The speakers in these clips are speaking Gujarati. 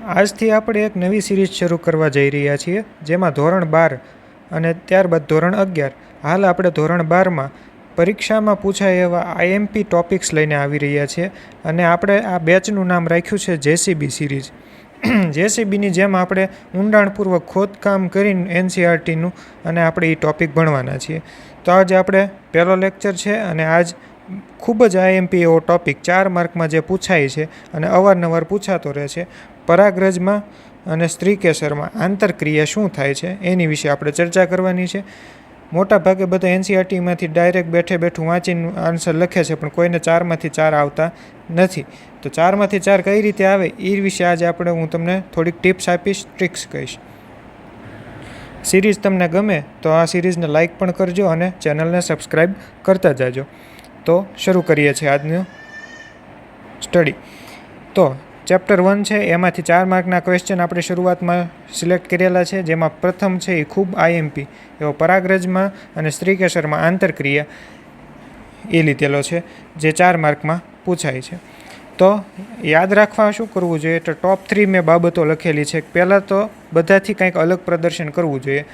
આજથી આપણે એક નવી સિરીઝ શરૂ કરવા જઈ રહ્યા છીએ, જેમાં ધોરણ બાર અને ત્યારબાદ ધોરણ અગિયાર. હાલ આપણે ધોરણ બારમાં પરીક્ષામાં પૂછાય એવા આઈએમપી ટોપિક્સ લઈને આવી રહ્યા છીએ અને આપણે આ બેચનું નામ રાખ્યું છે જેસીબી સિરીઝ. જેસીબીની જેમ આપણે ઊંડાણપૂર્વક ખોદકામ કરીને એનસીઆરટીનું અને આપણે એ ટોપિક ભણવાના છીએ. તો આજે આપણે પહેલો લેક્ચર છે અને આજ ખૂબ જ આઈએમપી એવો ટોપિક ચાર માર્કમાં જે પૂછાય છે અને અવારનવાર પૂછાતો રહે છે. પરાગરજમાં અને સ્ત્રી કેસરમાં આંતરક્રિયા શું થાય છે એની વિશે આપણે ચર્ચા કરવાની છે. મોટા ભાગે બધા એનસીઆરટીમાંથી ડાયરેક્ટ બેઠે બેઠું વાંચીને આન્સર લખે છે, પણ કોઈને ચારમાંથી ચાર આવતા નથી. તો ચારમાંથી ચાર કઈ રીતે આવે એ વિશે આજે આપણે હું તમને થોડીક ટિપ્સ આપીશ, ટ્રિક્સ કહીશ. સિરીઝ તમને ગમે તો આ સિરીઝને લાઇક પણ કરજો અને ચેનલને સબસ્ક્રાઈબ કરતા જાજો. તો શરૂ કરીએ છીએ આજનું સ્ટડી. તો ચેપ્ટર વન છે, એમાંથી ચાર માર્કના ક્વેશ્ચન આપણે શરૂઆતમાં સિલેક્ટ કરેલા છે, જેમાં પ્રથમ છે એ ખૂબ આઈએમપી એવો પરાગરજમાં અને સ્ત્રીકેસરમાં આંતરક્રિયા એ લીધેલો છે, જે ચાર માર્કમાં પૂછાય છે. તો યાદ રાખવા શું કરવું જોઈએ? તો ટોપ થ્રી મેં બાબતો લખેલી છે. પહેલાં તો બધાથી કંઈક અલગ પ્રદર્શન કરવું જોઈએ.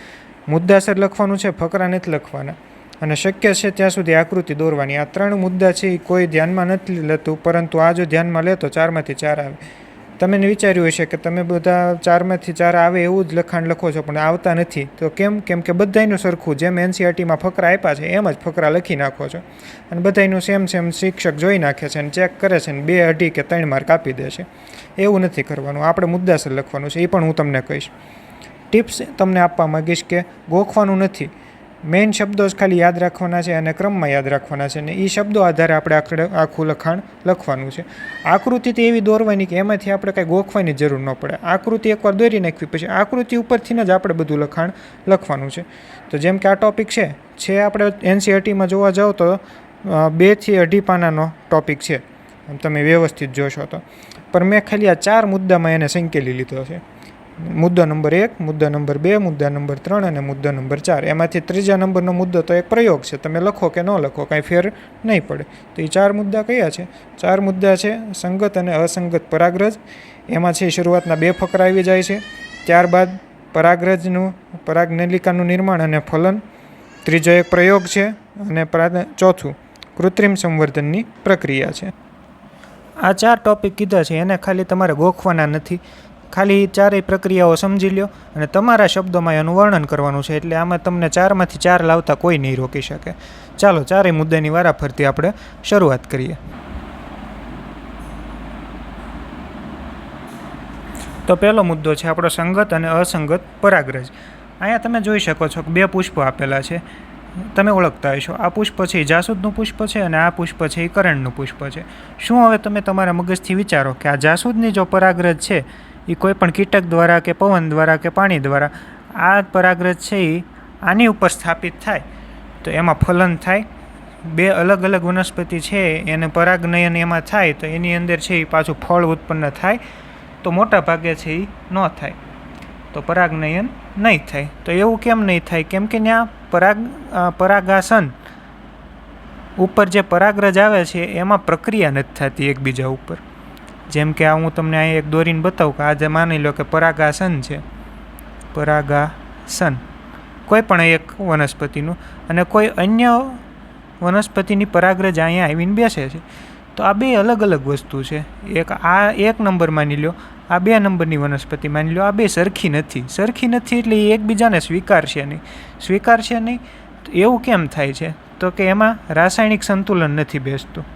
મુદ્દાસર લખવાનું છે, ફકરા નથી લખવાના. અને શક્ય છે ત્યાં સુધી આકૃતિ દોરવાની. આ ત્રણ મુદ્દા છે એ કોઈ ધ્યાનમાં નથી લેતું, પરંતુ આ જો ધ્યાનમાં લે તો ચારમાંથી ચાર આવે. તમે વિચાર્યું હશે કે તમે બધા ચારમાંથી ચાર આવે એવું જ લખાણ લખો છો, પણ આવતા નથી. તો કેમ? કેમ કે બધાયનું સરખું. જેમ એનસીઆરટીમાં ફકરા આપ્યા છે, એમ જ ફકરા લખી નાખો છો. અને બધાયનું સેમ સેમ શિક્ષક જોઈ નાખે છે અને ચેક કરે છે ને બે અઢી કે ત્રણ માર્ક આપી દે છે. એવું નથી કરવાનું. આપણે મુદ્દાસર લખવાનું છે એ પણ હું તમને કહીશ. ટિપ્સ તમને આપવા માગીશ કે ગોખવાનું નથી. મેઇન શબ્દો જ ખાલી યાદ રાખવાના છે અને ક્રમમાં યાદ રાખવાના છે. અને એ શબ્દો આધારે આપણે આખરે આખું લખાણ લખવાનું છે. આકૃતિ તો એવી દોરવાની કે એમાંથી આપણે કાંઈ ગોખવાની જરૂર ન પડે. આકૃતિ એકવાર દોરી નાખવી પછી આકૃતિ ઉપરથી જ આપણે બધું લખાણ લખવાનું છે. તો જેમ કે આ ટોપિક છે છે આપણે એનસીઆરટીમાં જોવા જાઓ તો બેથી અઢી પાનાનો ટોપિક છે. તમે વ્યવસ્થિત જોશો તો. પણ મેં ખાલી આ ચાર મુદ્દામાં એને સંકેલી લીધો છે. મુદ્દો નંબર એક, મુદ્દા નંબર બે, મુદ્દા નંબર ત્રણ અને મુદ્દો નંબર ચાર. એમાંથી ત્રીજા નંબરનો મુદ્દો તો એક પ્રયોગ છે. તમે લખો કે ન લખો, કાંઈ ફેર નહીં પડે. તો એ ચાર મુદ્દા કયા છે? ચાર મુદ્દા છે સંગત અને અસંગત પરાગ્રજ. એમાં છે શરૂઆતના બે ફકરા આવી જાય છે. ત્યારબાદ પરાગ્રજનું, પરાગનલિકાનું નિર્માણ અને ફલન. ત્રીજો એક પ્રયોગ છે અને ચોથું કૃત્રિમ સંવર્ધનની પ્રક્રિયા છે. આ ચાર ટોપિક કીધા છે. એને ખાલી તમારે ગોખવાના નથી. ખાલી ચારેય પ્રક્રિયાઓ સમજી લ્યો અને તમારા શબ્દોમાં એનું વર્ણન કરવાનું છે એટલે આમાં તમને ચારમાંથી ચાર લાવતા કોઈ નહીં રોકી શકે. ચાલો ચારેય મુદ્દાની વારાફરતી આપણે શરૂઆત કરીએ. તો પહેલો મુદ્દો છે આપણો સંગત અને અસંગત પરાગરજ. અહીંયા તમે જોઈ શકો છો કે બે પુષ્પો આપેલા છે. તમે ઓળખતા હશો. આ પુષ્પ છે એ જાસૂદનું પુષ્પ છે અને આ પુષ્પ છે એ કરણનું પુષ્પ છે. શું હવે તમે તમારા મગજથી વિચારો કે આ જાસૂદની જો પરાગરજ છે એ કોઈપણ કીટક દ્વારા કે પવન દ્વારા કે પાણી દ્વારા આ પરાગરજ છે એ આની ઉપર સ્થાપિત થાય. તો એમાં ફલન થાય. બે અલગ અલગ વનસ્પતિ છે, એને પરાગનયન એમાં થાય, તો એની અંદર છે એ પાછું ફળ ઉત્પન્ન થાય. તો મોટા ભાગે છે એ ન થાય. તો પરાગનયન નહીં થાય. તો એવું કેમ નહીં થાય? કેમ કે ત્યાં પરાગ પરાગાસન ઉપર જે પરાગરજ આવે છે, એમાં પ્રક્રિયા નથી થતી એકબીજા ઉપર. જેમ કે આ હું તમને અહીં એક દોરીને બતાવું કે આજે માની લો કે પરાગાસન છે. પરાગાસન. કોઈ પણ એક વનસ્પતિનું અને કોઈ અન્ય વનસ્પતિની પરાગરજ અહીંયા આવીને બેસે છે. તો આ બે અલગ અલગ વસ્તુ છે. એક આ એક નંબર માની લો, આ બે નંબરની વનસ્પતિ માની લો, આ બે સરખી નથી. સરખી નથી એટલે એ એકબીજાને સ્વીકારશે નહીં. સ્વીકારશે નહીં એવું કેમ થાય છે? તો કે એમાં રાસાયણિક સંતુલન નથી બેસતું.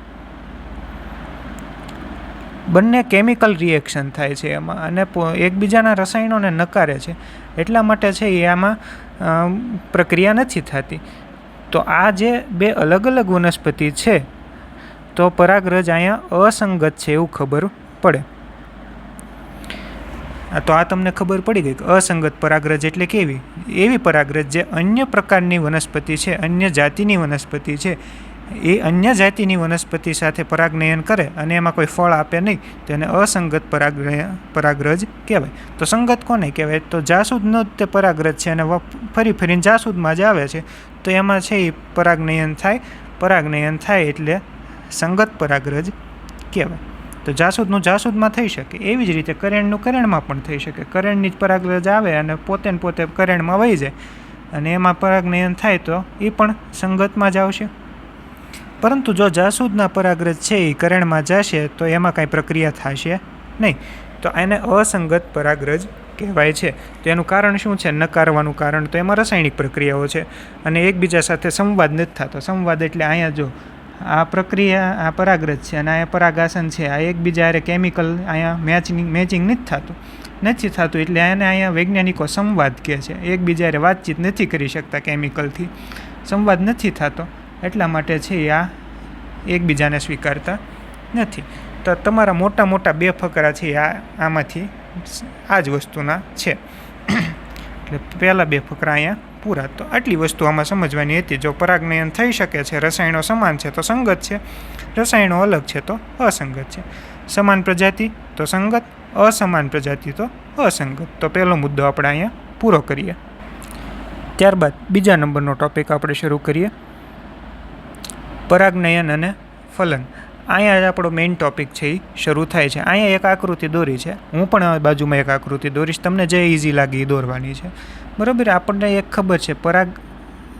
બંને કેમિકલ રિએક્શન થાય છે એમાં અને એકબીજાના રસાયણોને નકારે છે. એટલા માટે છે એ આમાં પ્રક્રિયા નથી થતી. તો આ જે બે અલગ અલગ વનસ્પતિ છે, તો પરાગરજ અહીંયા અસંગત છે એવું ખબર પડે. તો આ તમને ખબર પડી ગઈ કે અસંગત પરાગરજ એટલે કેવી? એવી પરાગરજ જે અન્ય પ્રકારની વનસ્પતિ છે, અન્ય જાતિની વનસ્પતિ છે એ અન્ય જાતિની વનસ્પતિ સાથે પરાગનયન કરે અને એમાં કોઈ ફળ આપે નહીં તેને અસંગત પરાગ્રહ પરાગરજ કહેવાય. તો સંગત કોને કહેવાય? તો જાસૂદનો તે પરાગરજ છે અને ફરી ફરીને જાસૂદમાં જ આવે છે. તો એમાં છે એ પરાગનયન થાય પરાગનયન થાય એટલે સંગત પરાગરજ કહેવાય. તો જાસૂદનું જાસૂદમાં થઈ શકે. એવી જ રીતે કરેણનું કરેણમાં પણ થઈ શકે. કરેણની જ પરાગરજ આવે અને પોતે ને પોતે કરેણમાં વહી જાય. અને એમાં પરાગનયન થાય તો એ પણ સંગતમાં જ આવશે. પરંતુ જો જાસૂદના પરાગ્રજ છે એ કરેણમાં જશે, તો એમાં કાંઈ પ્રક્રિયા થશે નહીં. તો એને અસંગત પરાગ્રજ કહેવાય છે. તો એનું કારણ શું છે? નકારવાનું કારણ તો એમાં રાસાયણિક પ્રક્રિયાઓ છે અને એકબીજા સાથે સંવાદ નથી થતો. સંવાદ એટલે અહીંયા જો આ પ્રક્રિયા, આ પરાગ્રજ છે અને અહીંયા પરાગાસન છે, આ એકબીજા હારે કેમિકલ અહીંયા મેચિંગ મેચિંગ નથી થતું. નથી થતું એટલે એને અહીંયા વૈજ્ઞાનિકો સંવાદ કહે છે. એકબીજા વાતચીત નથી કરી શકતા કેમિકલથી. સંવાદ નથી થતો. એટલા માટે છે આ એકબીજાને સ્વીકારતા નથી. તો તમારા મોટા મોટા બે ફકરા છે આ, આમાંથી આ જ વસ્તુના છે. એટલે પહેલાં બે ફકરા અહીંયા પૂરા. તો આટલી વસ્તુ આમાં સમજવાની હતી. જો પરાગનયન થઈ શકે છે, રસાયણો સમાન છે, તો સંગત છે. રસાયણો અલગ છે, તો અસંગત છે. સમાન પ્રજાતિ, તો સંગત. અસમાન પ્રજાતિ, તો અસંગત. તો પહેલો મુદ્દો આપણે અહીંયા પૂરો કરીએ. ત્યારબાદ બીજા નંબરનો ટોપિક આપણે શરૂ કરીએ. પરાગનયન અને ફલન. અહીંયા આપણો મેઇન ટોપિક છે એ શરૂ થાય છે. અહીંયા એક આકૃતિ દોરી છે. હું પણ આ બાજુમાં એક આકૃતિ દોરીશ. તમને જે ઇઝી લાગે એ દોરવાની છે. બરાબર? આપણને એક ખબર છે, પરાગ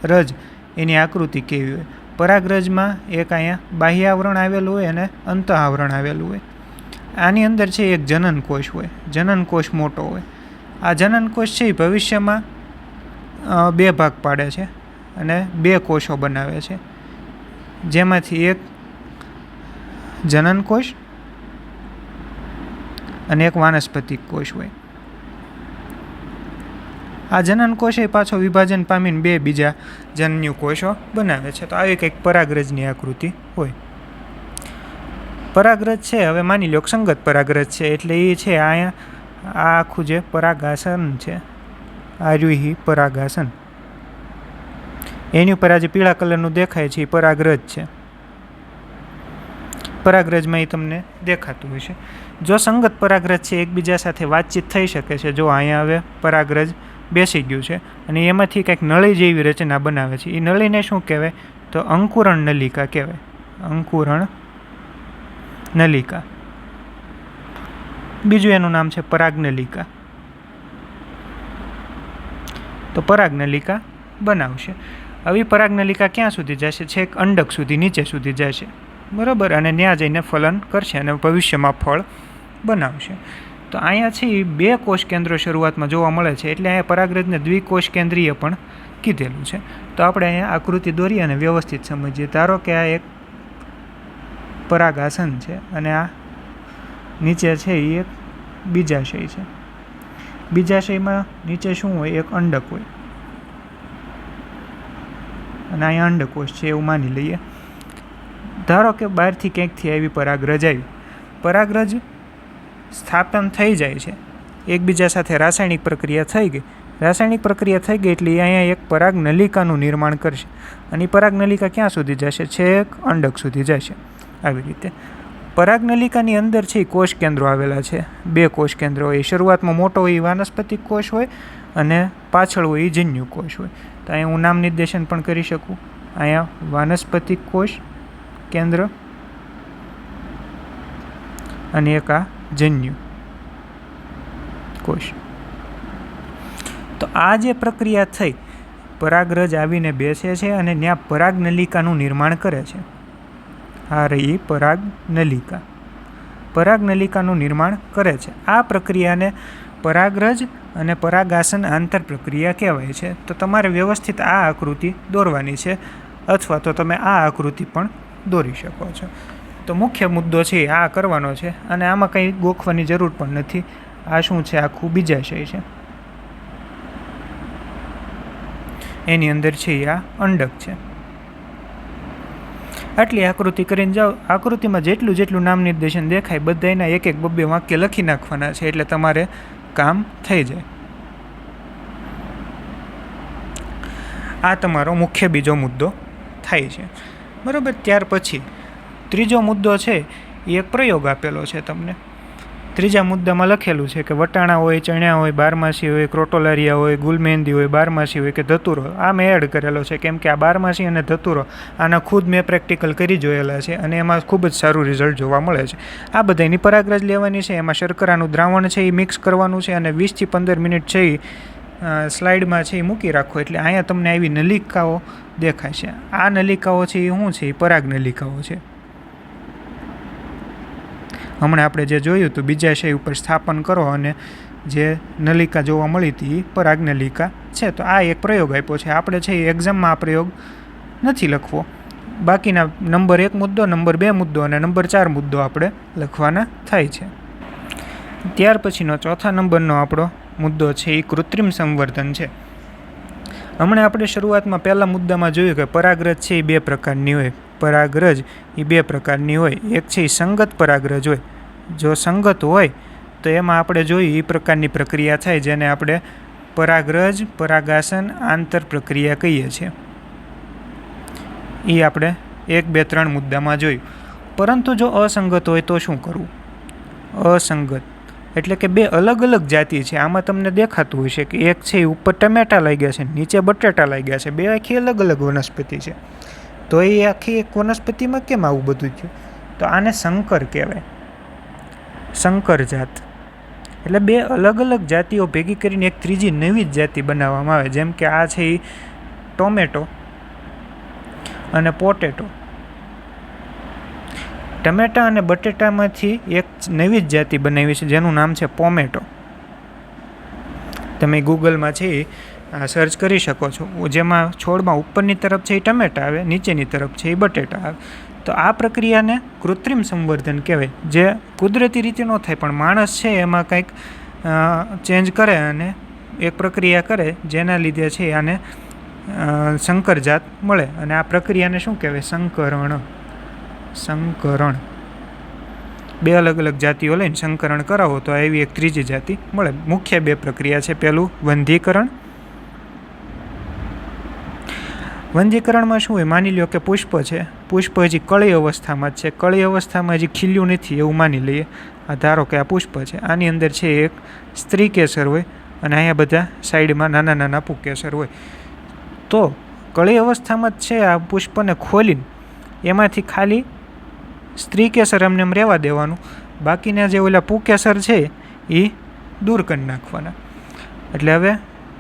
રજ એની આકૃતિ કેવી હોય? પરાગરજમાં એક અહીંયા બાહ્ય આવરણ આવેલું હોય અને અંત આવરણ આવેલું હોય. આની અંદર છે એક જનન કોષ હોય. જનન કોષ મોટો હોય. આ જનન કોષ છે એ ભવિષ્યમાં બે ભાગ પાડે છે અને બે કોષો બનાવે છે. જેમાંથી એક જનન કોષ અને એક વાનસ્પતિક કોષ હોય. આ જનન કોષ એ પાછો વિભાજન પામીને બે બીજા જન્યુ કોષો બનાવે છે. તો આવી કંઈક પરાગરજની આકૃતિ હોય. પરાગરજ છે, હવે માની લો સંગત પરાગરજ છે, એટલે એ છે અહીંયા આ આખું જે પરાગાસન છે, આર્યુહી પરાગાસન. એની ઉપર આજે પીળા કલરનું દેખાય છે, એ પરાગરજ છે. પરાગરજમાં એ તમને દેખાતું હશે. જો સંગત પરાગરજ છે, એકબીજા સાથે વાતચીત થઈ શકે છે, જો અહીંયા હવે પરાગરજ બેસી ગયું છે અને એમાંથી કંઈક નળી જેવી રચના બનાવે છે, એ નળીને શું કહેવાય? તો અંકુરણ નલિકા કહેવાય. અંકુરણ નલિકા. બીજું એનું નામ છે પરાગનલિકા તો પરાગનલિકા બનાવશે. આવી પરાગનલિકા ક્યાં સુધી જશે? છેક અંડક સુધી, નીચે સુધી જશે. બરાબર? અને ત્યાં જઈને ફલન કરશે અને ભવિષ્યમાં ફળ બનાવશે. તો અહીંયા છે એ બે કોષ કેન્દ્રો શરૂઆતમાં જોવા મળે છે. એટલે અહીંયા પરાગરજને દ્વિકોષ કેન્દ્રીય પણ કીધેલું છે. તો આપણે અહીંયા આકૃતિ દોરી અને વ્યવસ્થિત સમજીએ. ધારો કે આ એક પરાગાસન છે અને આ નીચે છે એ એક બીજાશય છે. બીજાશયમાં નીચે શું હોય? એક અંડક હોય. અને અહીંયા અંડકોષ છે એવું માની લઈએ. ધારો કે બહારથી ક્યાંકથી આવી પરાગરજ આવી. પરાગરજ સ્થાપન થઈ જાય છે. એકબીજા સાથે રાસાયણિક પ્રક્રિયા થઈ ગઈ. રાસાયણિક પ્રક્રિયા થઈ ગઈ એટલે અહીંયા એક પરાગ નલિકાનું નિર્માણ કરશે. અને એ પરાગ નલિકા ક્યાં સુધી જશે? છેક અંડક સુધી જશે. આવી રીતે. પરાગ નલિકાની અંદર છે એ કોષ કેન્દ્રો આવેલા છે. બે કોષ કેન્દ્રો હોય. શરૂઆતમાં મોટો હોય એ વાનસ્પતિક કોષ હોય અને પાછળ હોય એ જન્યુ કોષ હોય. તો અહીંયા હું નામ નિર્દેશન પણ કરી શકું. અહીંયા વાનસ્પતિક કોષ કેન્દ્ર અને એક આ જન્યુ કોષ. તો આ જે પ્રક્રિયા થઈ, પરાગરજ આવીને બેસે છે અને ત્યાં પરાગ નલિકાનું નિર્માણ કરે છે. આ રહી પરાગ નલિકા. પરાગ નલિકાનું નિર્માણ કરે છે. આ પ્રક્રિયાને પરાગરજ અને પરાગાસન આંતર પ્રક્રિયા કહેવાય છે. તો તમારે વ્યવસ્થિત આ આકૃતિ દોરવાની છે અથવા તો તમે આ આકૃતિ પણ દોરી શકો છો. તો મુખ્ય મુદ્દો છે આ કરવાનો છે અને આમાં કંઈ ગોખવાની જરૂર પણ નથી. આ શું છે? આખું બીજાશય છે. એની અંદર છે આ અંડક છે. આટલી આકૃતિ કરીને જાઓ. આકૃતિમાં જેટલું જેટલું નામ નિર્દેશન દેખાય, બધાયના એક એક બબ્બે વાક્ય લખી નાખવાના છે. એટલે તમારે કામ થઈ જાય. આ તમારો મુખ્ય બીજો મુદ્દો થાય છે. બરાબર, ત્યાર પછી ત્રીજો મુદ્દો છે, એ એક પ્રયોગ આપેલો છે તમને. ત્રીજા મુદ્દામાં લખેલું છે કે વટાણા હોય ચણ્યા હોય, બારમાસી હોય, ક્રોટોલારિયા હોય, ગુલમેંદી હોય, બારમાસી હોય કે ધતુરો. આ મેં એડ કરેલો છે કેમ કે આ બારમાસી અને ધતુરો આના ખુદ મેં પ્રેક્ટિકલ કરી જોયેલા છે અને એમાં ખૂબ જ સારું રિઝલ્ટ જોવા મળે છે. આ બધાની પરાગરજ લેવાની છે, એમાં શર્કરાનું દ્રાવણ છે એ મિક્સ કરવાનું છે અને વીસથી પંદર મિનિટ છે એ સ્લાઇડમાં છે એ મૂકી રાખો એટલે અહીંયા તમને આવી નલિકાઓ દેખાય છે. આ નલિકાઓ છે એ શું છે? એ પરાગ નલિકાઓ છે. હમણાં આપણે જે જોયું હતું, બીજા શય ઉપર સ્થાપન કરો અને જે નલિકા જોવા મળી હતી એ પરાગ છે. તો આ એક પ્રયોગ આપ્યો છે. આપણે છે એ એક્ઝામમાં આ પ્રયોગ નથી લખવો. બાકીના નંબર એક મુદ્દો, નંબર બે મુદ્દો અને નંબર ચાર મુદ્દો આપણે લખવાના થાય છે. ત્યાર પછીનો ચોથા નંબરનો આપણો મુદ્દો છે એ કૃત્રિમ સંવર્ધન છે. હમણાં આપણે શરૂઆતમાં પહેલા મુદ્દામાં જોયું કે પરાગરજ છે એ બે પ્રકારની હોય. પરાગરજ એ બે પ્રકારની હોય. એક છે એ સંગત પરાગરજ હોય. જો સંગત હોય, તો એમાં આપણે જોઈએ એ પ્રકારની પ્રક્રિયા થાય જેને આપણે પરાગરજ, પરાગાસન, આંતર પ્રક્રિયા કહીએ છીએ. એ આપણે એક, બે, ત્રણ મુદ્દામાં જોયું. પરંતુ જો અસંગત હોય તો શું કરવું? અસંગત. એટલે કે બે અલગ અલગ જાતિ છે. આમાં તમને દેખાતું હશે કે એક છે એ ઉપર ટમેટા લાગ્યા છે, નીચે બટેટા લાગ્યા છે. બે આખી અલગ અલગ વનસ્પતિ છે. તો એ આખી એક વનસ્પતિમાં કેમ આવું બધું થયું? તો આને સંકર કહેવાય. સંકર જાત. એટલે બે અલગ અલગ જાતિઓ ભેગી કરીને એક ત્રીજી નવી જ જાતિ બનાવવામાં આવે. જેમ કે આ છે એ ટોમેટો અને પોટેટો. ટમેટા અને બટેટામાંથી એક નવી જ જાતિ બનાવી છે, જેનું નામ છે પોમેટો. તમે ગૂગલમાં છે સર્ચ કરી શકો છો. જેમાં છોડમાં ઉપરની તરફ છે એ ટમેટા આવે, નીચેની તરફ છે એ બટેટા આવે. તો આ પ્રક્રિયાને કૃત્રિમ સંવર્ધન કહેવાય, જે કુદરતી રીતે ન થાય, પણ માણસ છે એમાં કંઈક ચેન્જ કરે અને એક પ્રક્રિયા કરે, જેના લીધે છે આને સંકરજાત મળે. અને આ પ્રક્રિયાને શું કહેવાય? સંકરણ. સંકરણ. બે અલગ અલગ જાતિઓ લઈને સંકરણ કરાવો તો એવી એક ત્રીજી જાતિ મળે. મુખ્ય બે પ્રક્રિયા છે. પહેલું વંધીકરણ વંધીકરણમાં શું હોય? માની લ્યો કે પુષ્પ છે. પુષ્પ હજી કળી અવસ્થામાં જ છે. કળી અવસ્થામાં હજી ખીલ્યું નથી એવું માની લઈએ. આ ધારો કે આ પુષ્પ છે. આની અંદર છે એક સ્ત્રી કેસર હોય અને અહીંયા બધા સાઈડમાં નાના નાના પુકેસર હોય. તો કળી અવસ્થામાં જ છે આ પુષ્પને ખોલીને એમાંથી ખાલી સ્ત્રી કેસર એમને એમ રહેવા દેવાનું. બાકીના જે ઓલા પુકેસર છે એ દૂર કરી નાખવાના. એટલે હવે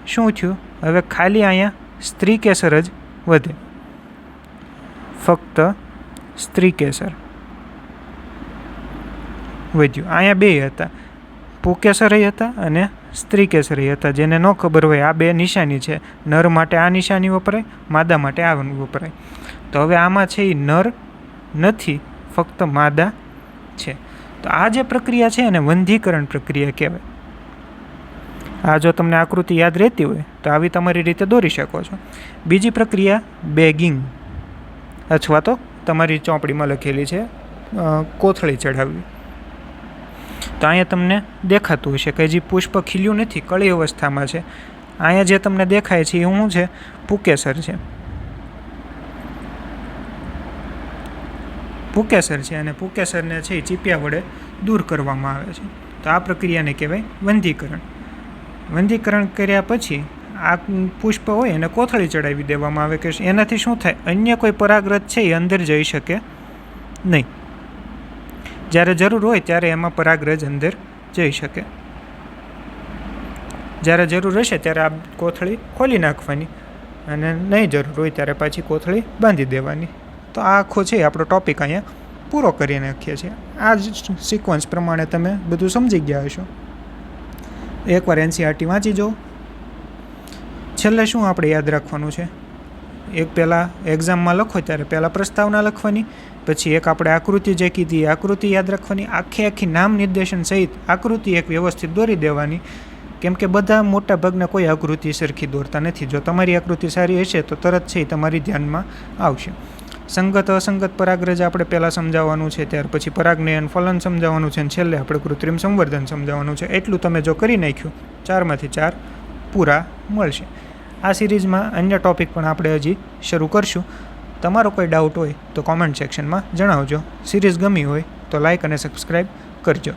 શું થયું? હવે ખાલી અહીંયા સ્ત્રી કેસર જ વધે. ફક્ત સ્ત્રી કેસર. વધ્યું. અહીંયા બે હતા. પુકેસરય હતા અને સ્ત્રી કેસરી હતા. જેને ન ખબર હોય, આ બે નિશાની છે. નર માટે આ નિશાની વપરાય, માદા માટે આ વપરાય. તો હવે આમાં છે એ નર નથી, ફક્ત માદા છે. તો આ જે પ્રક્રિયા છે એને વંધીકરણ પ્રક્રિયા કહેવાય. આ જો તમને આકૃતિ યાદ રહેતી હોય, તો આવી તમારી રીતે દોરી શકો છો. બીજી પ્રક્રિયા, બેગિંગ. અથવા તો તમારી ચોપડીમાં લખેલી છે કોથળી ચઢાવવી. તો અહીંયા તમને દેખાતું હશે કે જે પુષ્પ ખીલ્યું નથી, કળી અવસ્થામાં છે. અહીંયા જે તમને દેખાય છે એ શું છે? પુકેસર છે. પુકેસર છે અને પુકેસરને છે એ ચીપિયા વડે દૂર કરવામાં આવે છે. તો આ પ્રક્રિયાને કહેવાય વંધીકરણ. વંધીકરણ કર્યા પછી આ પુષ્પ હોય એને કોથળી ચડાવી દેવામાં આવે કે એનાથી શું થાય? અન્ય કોઈ પરાગરજ છે એ અંદર જઈ શકે નહીં. જ્યારે જરૂર હોય ત્યારે એમાં પરાગરજ અંદર જઈ શકે. જ્યારે જરૂર હશે ત્યારે આ કોથળી ખોલી નાખવાની અને નહીં જરૂર હોય ત્યારે પાછી કોથળી બાંધી દેવાની. તો આ આખો છે આપણો ટોપિક અહીંયા પૂરો કરી નાખીએ છીએ. આ જ સિક્વન્સ પ્રમાણે તમે બધું સમજી ગયા હશો. એકવાર એનસીઆરટી વાંચી જાઓ છેલ્લે શું આપણે યાદ રાખવાનું છે? એક પહેલાં એક્ઝામમાં લખો ત્યારે પહેલાં પ્રસ્તાવના લખવાની, પછી એક આપણે આકૃતિ જે કીધી આકૃતિ યાદ રાખવાની, આખી આખી નામ નિર્દેશન સહિત આકૃતિ એક વ્યવસ્થિત દોરી દેવાની. કેમ કે બધા મોટા ભાગના કોઈ આકૃતિ સરખી દોરતા નથી. જો તમારી આકૃતિ સારી હશે તો તરત છે તમારી ધ્યાનમાં આવશે. સંગત અસંગત પરાગરજ આપણે પહેલાં સમજાવવાનું છે, ત્યાર પછી પરાગનયન ફલન સમજાવવાનું છે અને છેલ્લે આપણે કૃત્રિમ સંવર્ધન સમજાવવાનું છે. એટલું તમે જો કરી નાખ્યું, ચારમાંથી ચાર પૂરા મળશે. આ સિરીઝમાં અન્ય ટૉપિક પણ આપણે હજી શરૂ કરશું. તમારો કોઈ ડાઉટ હોય તો કોમેન્ટ સેક્શનમાં જણાવજો. સિરીઝ ગમી હોય તો લાઇક અને સબસ્ક્રાઈબ કરજો.